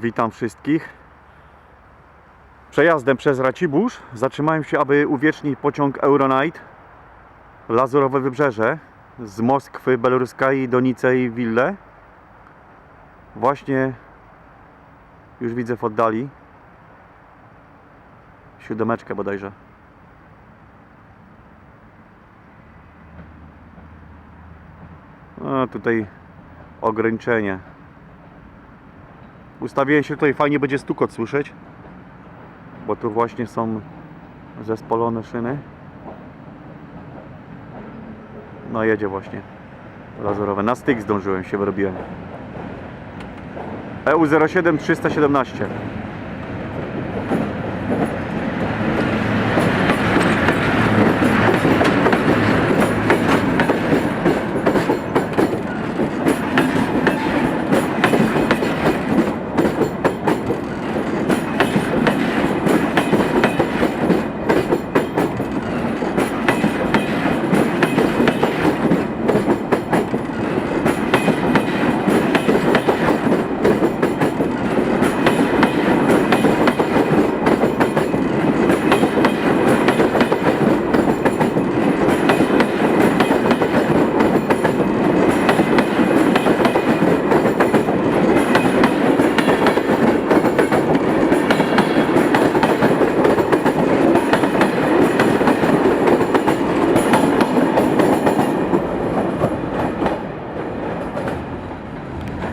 Witam wszystkich. Przejazdem przez Racibórz zatrzymałem się, aby uwiecznić pociąg Euronight Lazurowe Wybrzeże z Moskwy, Beloruskiej do Nicei Ville. Właśnie już widzę w oddali siódemeczkę bodajże. A tutaj ograniczenie. Ustawiłem się tutaj, fajnie będzie stukot słyszeć, bo tu właśnie są zespolone szyny. No jedzie właśnie lazurowe. Na styk zdążyłem się, wyrobiłem. E EU07 317.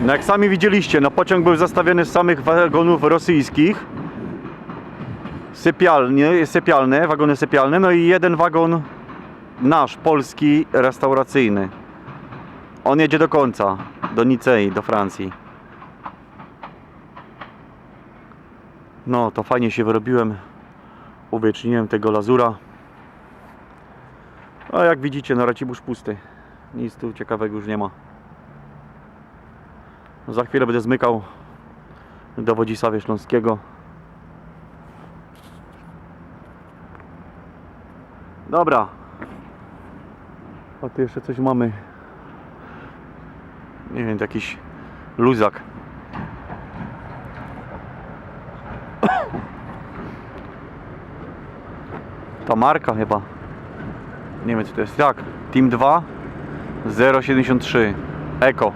No jak sami widzieliście, no pociąg był zastawiony z samych wagonów rosyjskich. Sypialnie, sypialne, wagony sypialne, no i jeden wagon nasz, polski, restauracyjny. On jedzie do końca, do Nicei, do Francji. No, to fajnie się wyrobiłem. Uwieczniłem tego lazura. A jak widzicie, no Racibórz pusty. Nic tu ciekawego już nie ma. Za chwilę będę zmykał do Wodzisławia Śląskiego. Dobra. A tu jeszcze coś mamy. Nie wiem, jakiś luzak. Ta marka chyba. Nie wiem co to jest. Jak? Team 2 073 Eko.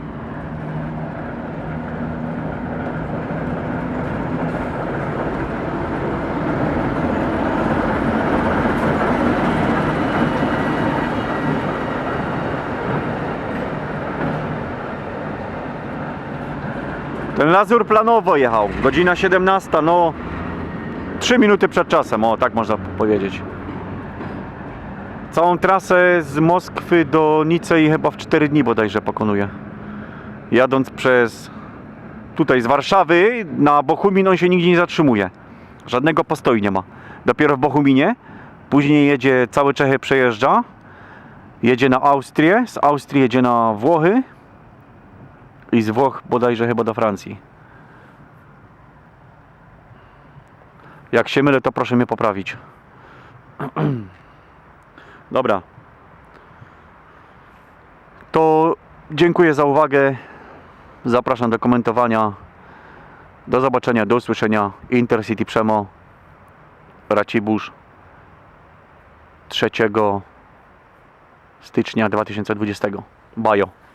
Ten Lazur planowo jechał. Godzina 17, no 3 minuty przed czasem, o tak można powiedzieć. Całą trasę z Moskwy do Nicei chyba w 4 dni bodajże pokonuje. Jadąc przez tutaj z Warszawy na Bochumin on się nigdzie nie zatrzymuje. Żadnego postoju nie ma. Dopiero w Bochuminie, później jedzie całe Czechy przejeżdża, jedzie na Austrię, z Austrii jedzie na Włochy, i z Włoch bodajże chyba do Francji. Jak się mylę, to proszę mnie poprawić. Dobra. To dziękuję za uwagę. Zapraszam do komentowania. Do zobaczenia, do usłyszenia. Intercity Przemo. Racibórz. 3 stycznia 2020. Bajo.